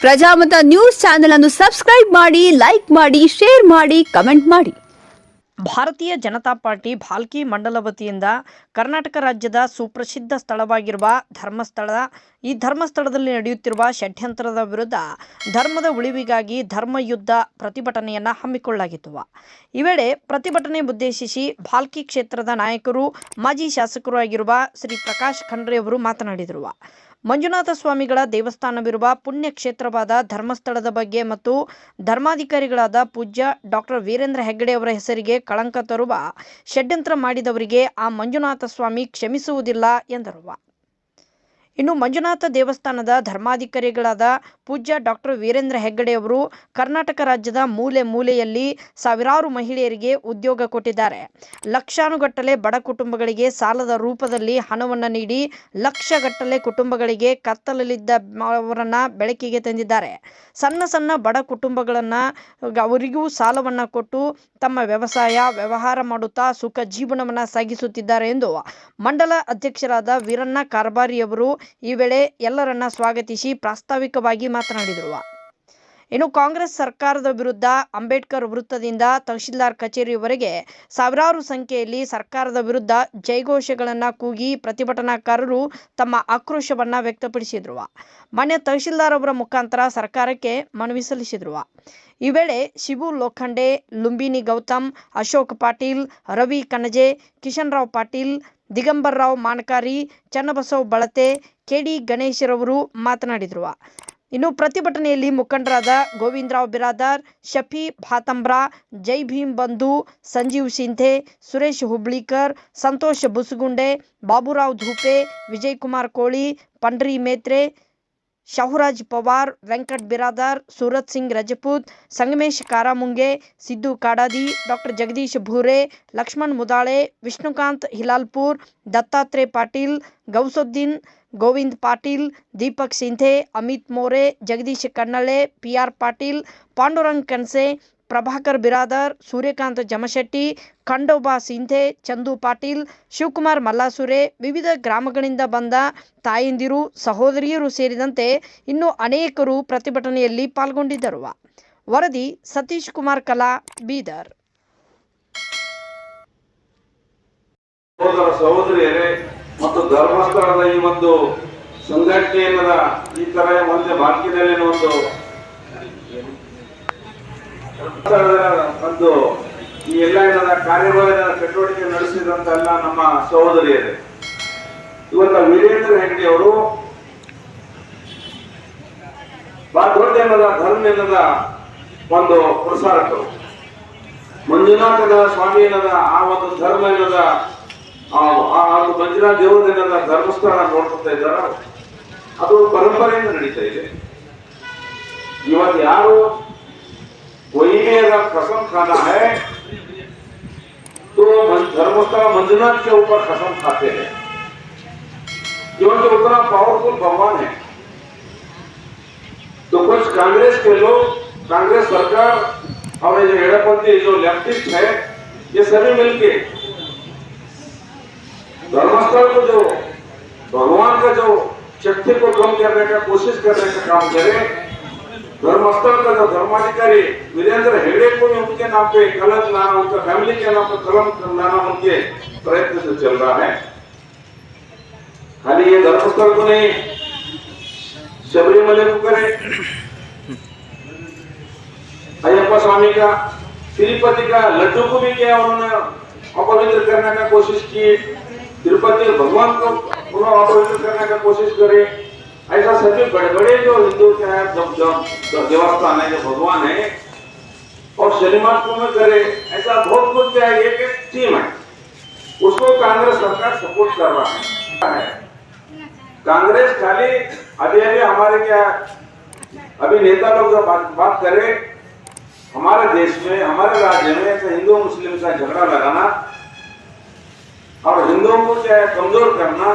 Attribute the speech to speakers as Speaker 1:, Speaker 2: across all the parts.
Speaker 1: Prajamata news channel ಅನ್ನು subscribe ಮಾಡಿ, like ಮಾಡಿ, ಶೇರ್ ಮಾಡಿ, ಕಮೆಂಟ್ ಮಾಡಿ.
Speaker 2: ಭಾರತೀಯ ಜನತಾ ಪಾರ್ಟಿ ಭಾಲ್ಕಿ ಮಂಡಲ ವತಿಯಿಂದ ಕರ್ನಾಟಕ ರಾಜ್ಯದ ಸುಪ್ರಸಿದ್ಧ ಸ್ಥಳವಾಗಿರುವ ಧರ್ಮಸ್ಥಳ, ಈ ಧರ್ಮಸ್ಥಳದಲ್ಲಿ ನಡೆಯುತ್ತಿರುವ ಷಡ್ಯಂತ್ರದ ವಿರುದ್ಧ ಧರ್ಮದ ಉಳಿವಿಗಾಗಿ ಧರ್ಮಯುದ್ಧ ಪ್ರತಿಭಟನೆಯನ್ನು ಹಮ್ಮಿಕೊಳ್ಳಲಾಗಿತ್ತು. ಈ ವೇಳೆ ಪ್ರತಿಭಟನೆ ಉದ್ದೇಶಿಸಿ ಭಾಲ್ಕಿ ಕ್ಷೇತ್ರದ ನಾಯಕರು, ಮಾಜಿ ಶಾಸಕರು ಆಗಿರುವ ಶ್ರೀ ಪ್ರಕಾಶ್ ಖಂಡ್ರೆ ಅವರು ಮಾತನಾಡಿದರು. ಮಂಜುನಾಥ ಸ್ವಾಮಿಗಳ ದೇವಸ್ಥಾನವಿರುವ ಪುಣ್ಯ ಕ್ಷೇತ್ರವಾದ ಧರ್ಮಸ್ಥಳದ ಬಗ್ಗೆ ಮತ್ತು ಧರ್ಮಾಧಿಕಾರಿಗಳಾದ ಪೂಜ್ಯ ಡಾಕ್ಟರ್ ವೀರೇಂದ್ರ ಹೆಗ್ಗಡೆ ಅವರ ಹೆಸರಿಗೆ ಕಳಂಕ ತರುವ ಷಡ್ಯಂತ್ರ ಮಾಡಿದವರಿಗೆ ಆ ಮಂಜುನಾಥ ಸ್ವಾಮಿ ಕ್ಷಮಿಸುವುದಿಲ್ಲ ಎಂದರು. ಇನ್ನು ಮಂಜುನಾಥ ದೇವಸ್ಥಾನದ ಧರ್ಮಾಧಿಕಾರಿಗಳಾದ ಪೂಜ್ಯ ಡಾಕ್ಟರ್ ವೀರೇಂದ್ರ ಹೆಗ್ಗಡೆಯವರು ಕರ್ನಾಟಕ ರಾಜ್ಯದ ಮೂಲೆ ಮೂಲೆಯಲ್ಲಿ ಸಾವಿರಾರು ಮಹಿಳೆಯರಿಗೆ ಉದ್ಯೋಗ ಕೊಟ್ಟಿದ್ದಾರೆ. ಲಕ್ಷಾನುಗಟ್ಟಲೆ ಬಡ ಕುಟುಂಬಗಳಿಗೆ ಸಾಲದ ರೂಪದಲ್ಲಿ ಹಣವನ್ನು ನೀಡಿ ಲಕ್ಷಗಟ್ಟಲೆ ಕುಟುಂಬಗಳಿಗೆ ಕತ್ತಲಲ್ಲಿದ್ದ ಅವರನ್ನು ಬೆಳಕಿಗೆ ತಂದಿದ್ದಾರೆ. ಸಣ್ಣ ಸಣ್ಣ ಬಡ ಕುಟುಂಬಗಳನ್ನು ಅವರಿಗೂ ಸಾಲವನ್ನು ಕೊಟ್ಟು ತಮ್ಮ ವ್ಯವಸಾಯ, ವ್ಯವಹಾರ ಮಾಡುತ್ತಾ ಸುಖ ಜೀವನವನ್ನು ಸಾಗಿಸುತ್ತಿದ್ದಾರೆ ಎಂದು ಮಂಡಲ ಅಧ್ಯಕ್ಷರಾದ ವೀರಣ್ಣ ಕಾರ್ಬಾರಿಯವರು ಈ ವೇಳೆ ಎಲ್ಲರನ್ನ ಸ್ವಾಗತಿಸಿ ಪ್ರಾಸ್ತಾವಿಕವಾಗಿ ಮಾತನಾಡಿದರು. ಇನ್ನು ಕಾಂಗ್ರೆಸ್ ಸರ್ಕಾರದ ವಿರುದ್ಧ ಅಂಬೇಡ್ಕರ್ ವೃತ್ತದಿಂದ ತಹಶೀಲ್ದಾರ್ ಕಚೇರಿಯವರೆಗೆ ಸಾವಿರಾರು ಸಂಖ್ಯೆಯಲ್ಲಿ ಸರ್ಕಾರದ ವಿರುದ್ಧ ಜೈಘೋಷಗಳನ್ನು ಕೂಗಿ ಪ್ರತಿಭಟನಾಕಾರರು ತಮ್ಮ ಆಕ್ರೋಶವನ್ನು ವ್ಯಕ್ತಪಡಿಸಿದ್ರು. ಮಾನ್ಯ ತಹಶೀಲ್ದಾರ್ ಅವರ ಮುಖಾಂತರ ಸರ್ಕಾರಕ್ಕೆ ಮನವಿ ಸಲ್ಲಿಸಿದ್ರು. ಈ ವೇಳೆ ಶಿವು ಲೋಖಂಡೆ, ಲುಂಬಿನಿ ಗೌತಮ್, ಅಶೋಕ್ ಪಾಟೀಲ್, ರವಿ ಕಣಜೆ, ಕಿಶನ್ ರಾವ್ ಪಾಟೀಲ್ ದಿಗಂಬರ್ ರಾವ್ ಮಾನಕಾರಿ, ಚನ್ನಬಸವ ಬಳತೆ, ಕೆಡಿ ಗಣೇಶರವರು ಮಾತನಾಡಿದರು. ಇನ್ನು ಪ್ರತಿಭಟನೆಯಲ್ಲಿ ಮುಖಂಡರಾದ ಗೋವಿಂದರಾವ್ ಬಿರಾದಾರ್, ಶಫಿ ಭಾತಂಬ್ರ, ಜೈ ಭೀಮ್ ಬಂಧು, Sanjeev Shinde Suresh ಹುಬ್ಳಿಕರ್, Santosh ಬುಸುಗುಂಡೆ, Baburao Dhupe Vijaykumar Koli, Pandri Metre Shahuraj Pawar Venkat Biradar Surat Singh Rajput Sangamesh Karamunge Siddhu Kadadi doctor Jagdish Bhure Laxman Mudade Vishnukant Hilalpur Dattatreya Patil Gousuddin Govind Patil Deepak Sindhe Amit More Jagdish Kannale P R Patil Pandurang Kanse Prabhakar Biradar, Suryakant Jamshetti, Khandoba Sindhe, Chandu Patil, Shivkumar Mallasure, ವಿವಿಧ ಗ್ರಾಮಗಳಿಂದ ಬಂದ ತಾಯಂದಿರು, ಸಹೋದರಿಯರು ಸೇರಿದಂತೆ ಇನ್ನೂ ಅನೇಕರು ಪ್ರತಿಭಟನೆಯಲ್ಲಿ ಪಾಲ್ಗೊಂಡಿದ್ದರು. ವರದಿ ಸತೀಶ್ ಕುಮಾರ್ ಕಲಾ, ಬೀದರ್.
Speaker 3: ಮತ್ತು ಧರ್ಮಸ್ಥಳದ ಈ ಒಂದು ಈ ಒಂದೇ ಒಂದು ಈ ಎಲ್ಲ ಏನಾದ ಕಾರ್ಯವಾದ ಚಟುವಟಿಕೆ ನಡೆಸಿದಂತ ಎಲ್ಲ ನಮ್ಮ ಸಹೋದರಿಯರೇ. ಇವತ್ತ ವೀರೇಂದ್ರ ಹೆಗ್ಡೆ ಅವರು ಬಹಳ ಏನದ ಧರ್ಮ ಏನದ ಒಂದು ಪ್ರಸಾರಕರು. ಮಂಜುನಾಥನ ಸ್ವಾಮಿ ಏನದ ಆ ಒಂದು ಧರ್ಮ ಏನದ ಆ ಒಂದು ಮಂಜುನಾಥ ದೇವರ ಏನದ ಧರ್ಮಸ್ಥಳ ನೋಡ್ತಾ ಇದ್ದಾರ, ಅದು ಪರಂಪರೆಯಿಂದ ನಡೀತಾ ಇದೆ. ಇವತ್ತು ಯಾರು कोई भी अगर कसम खाना है तो मन- धर्मस्थल मंजुनाथ के ऊपर कसम खाते हैं। क्योंकि उतना पावरफुल भगवान है। तो कुछ कांग्रेस के लोग, कांग्रेस सरकार, और ये जो एड़ापंथी जो लेफ्टिस्ट है, ये सभी मिलके धर्मस्थल को जो भगवान का जो शक्ति को कम करने का कोशिश करने का काम करे धर्मस्थल का जो धर्माधिकारी वीरेंद्र हेगड़े को भी उनके नाम पे कलंक लाना उनका फैमिली के नाम पे कलंक लाना उनके प्रयत्न से चल रहा है खाली ये धर्मस्थल को नहीं शबरीमले को करे अयप्पा स्वामी का तिरुपति का लड्डू को भी किया उन्होंने अपवित्र करने का कोशिश की तिरुपति भगवान को पुनः अपवित्र करने का कोशिश करे ऐसा सभी बड़े बड़े जो हिंदू के हैं जब जब जब देवस्थान है जो भगवान है और शनिवार को में करे ऐसा बहुत कुछ क्या है एक टीम है। उसको कांग्रेस सरकार सपोर्ट कर रहा है। कांग्रेस खाली अभी अभी हमारे क्या अभी नेता लोग जब बात, बात करें हमारे देश में हमारे राज्य में ऐसा हिंदू मुस्लिम का झगड़ा लगाना और हिंदुओं को क्या कमज़ोर करना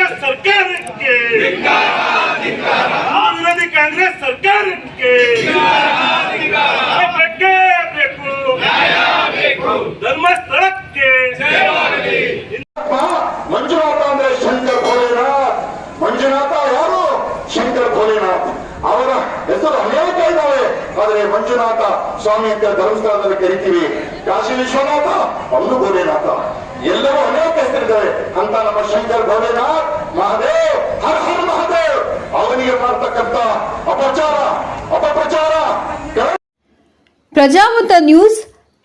Speaker 3: ಕಾಂಗ್ರೆಸ್ ಸರ್ಕಾರಕ್ಕೆ. ವಿರೋಧಿ ಕಾಂಗ್ರೆಸ್ ಸರ್ಕಾರಕ್ಕೆ. ಬೇಕೇ ಬೇಕು ಧರ್ಮಸ್ಥಳಕ್ಕೆ. ಮಂಜುನಾಥ ಅಂದ್ರೆ ಶಂಕರ್ ಕೋಲೇನ ಮಂಜುನಾಥ ಯಾರು? ಶಂಕರ್
Speaker 4: ಕೋಲೇನಾಥ್ ಅವರ ಹೆಸರು ಅನೇಕ ಇದ್ದಾವೆ.
Speaker 5: ಆದರೆ ಮಂಜುನಾಥ ಸ್ವಾಮಿ ಅಂತ ಧರ್ಮಸ್ಥಳದಲ್ಲಿ ಕರಿತೀವಿ. ಕಾಶಿ ವಿಶ್ವನಾಥ ಅವರು ಅಂತ ನಮ್ಮ ಶಂಕರ್ ಭೋಲೆನಾಥ್ ಮಹಾದೇವ್, ಹರ ಹರ ಮಹಾದೇವ್, ಅವನಿಗೆ ಮಾಡ್ತಕ್ಕಂತ ಅಪಚಾರ, ಅಪಪ್ರಚಾರ.
Speaker 1: ಪ್ರಜಾಮತ ನ್ಯೂಸ್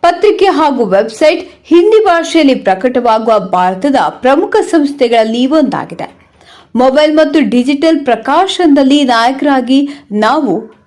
Speaker 1: ಪತ್ರಿಕೆ ಹಾಗೂ ವೆಬ್ಸೈಟ್ ಹಿಂದಿ ಭಾಷೆಯಲ್ಲಿ ಪ್ರಕಟವಾಗುವ ಭಾರತದ ಪ್ರಮುಖ ಸಂಸ್ಥೆಗಳಲ್ಲಿ ಒಂದಾಗಿದೆ. ಮೊಬೈಲ್ ಮತ್ತು ಡಿಜಿಟಲ್ ಪ್ರಕಾಶನದಲ್ಲಿ ನಾಯಕರಾಗಿ ನಾವು